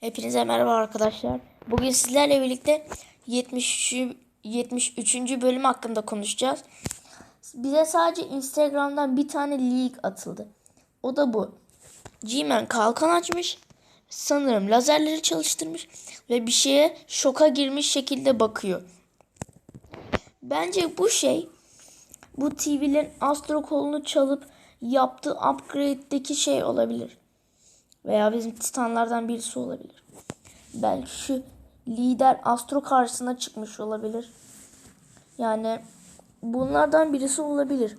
Hepinize merhaba arkadaşlar. Bugün sizlerle birlikte 73. 73. bölüm hakkında konuşacağız. Bize sadece Instagram'dan bir tane leak atıldı. O da bu. G-Man kalkan açmış. Sanırım lazerleri çalıştırmış ve bir şeye şoka girmiş şekilde bakıyor. Bence bu şey bu TV'lerin Astro kolunu çalıp yaptığı upgrade'deki şey olabilir. Veya bizim titanlardan birisi olabilir. Belki şu lider Astro karşısına çıkmış olabilir. Yani bunlardan birisi olabilir.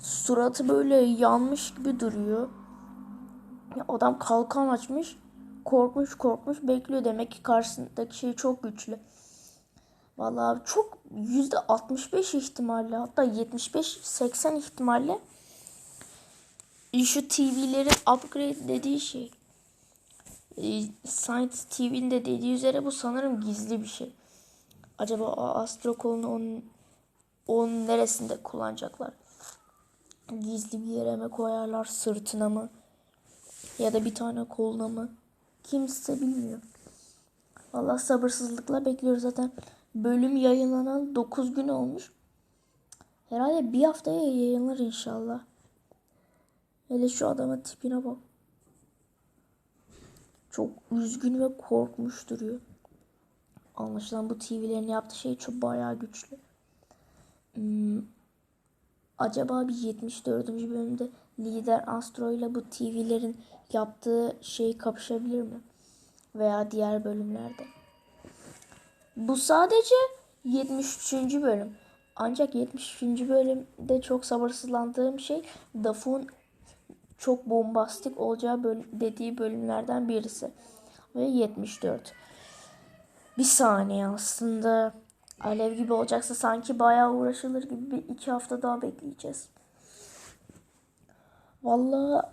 Suratı böyle yanmış gibi duruyor. Ya adam kalkan açmış. Korkmuş korkmuş bekliyor. Demek ki karşısındaki şey çok güçlü. Vallahi çok yüzde 65 ihtimalle hatta 75-80 ihtimalle şu TV'lerin upgrade dediği şey. E, Science TV'nin de dediği üzere bu sanırım gizli bir şey. Acaba Astro kolunu onun, onun neresinde kullanacaklar? Gizli bir yere mi koyarlar? Sırtına mı? Ya da bir tane koluna mı? Kimse bilmiyor. Allah sabırsızlıkla bekliyoruz zaten. Bölüm yayınlanan 9 gün olmuş. Herhalde bir haftaya yayınlar inşallah. Hele şu adamın tipine bak. Çok üzgün ve korkmuş duruyor. Anlaşılan bu TV'lerin yaptığı şey çok bayağı güçlü. Hmm, acaba bir 74. bölümde lider Astro ile bu TV'lerin yaptığı şey kapışabilir mi? Veya diğer bölümlerde. Bu sadece 73. bölüm. Ancak 73. bölümde çok sabırsızlandığım şey Dafun çok bombastik olacağı böl dediği bölümlerden birisi. Ve 74. Bir saniye aslında alev gibi olacaksa sanki bayağı uğraşılır gibi bir iki hafta daha bekleyeceğiz. Vallahi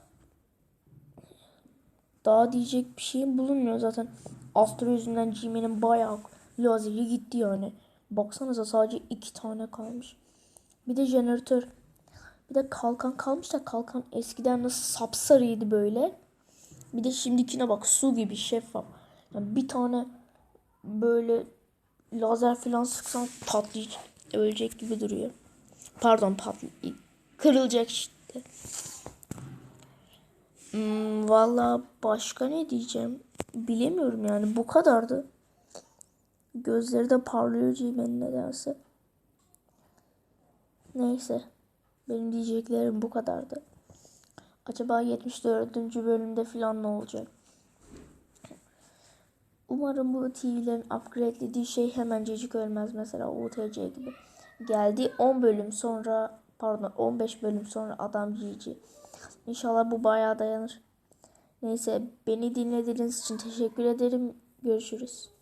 daha diyecek bir şeyim bulunmuyor zaten. Astro yüzünden Jimmy'nin bayağı lazeri gitti yani. Baksanıza sadece iki tane kalmış. Bir de jeneratör. Bir de kalkan kalmış da kalkan eskiden nasıl sapsarıydı böyle. Bir de şimdikine bak su gibi şeffaf. Yani bir tane böyle lazer falan sıksan patlayacak. Ölecek gibi duruyor. Pardon patlayacak. Kırılacak işte. Hmm, Valla başka ne diyeceğim? Bilemiyorum yani bu kadardı. Gözleri de parlıyor Cimen'in nedense. Neyse. Benim diyeceklerim bu kadardı. Acaba 74. bölümde falan ne olacak? Umarım bu TV'lerin upgradelediği şey hemencecik ölmez. Mesela UTC gibi. Geldi 10 bölüm sonra pardon 15 bölüm sonra adam GG. İnşallah bu bayağı dayanır. Neyse beni dinlediğiniz için teşekkür ederim. Görüşürüz.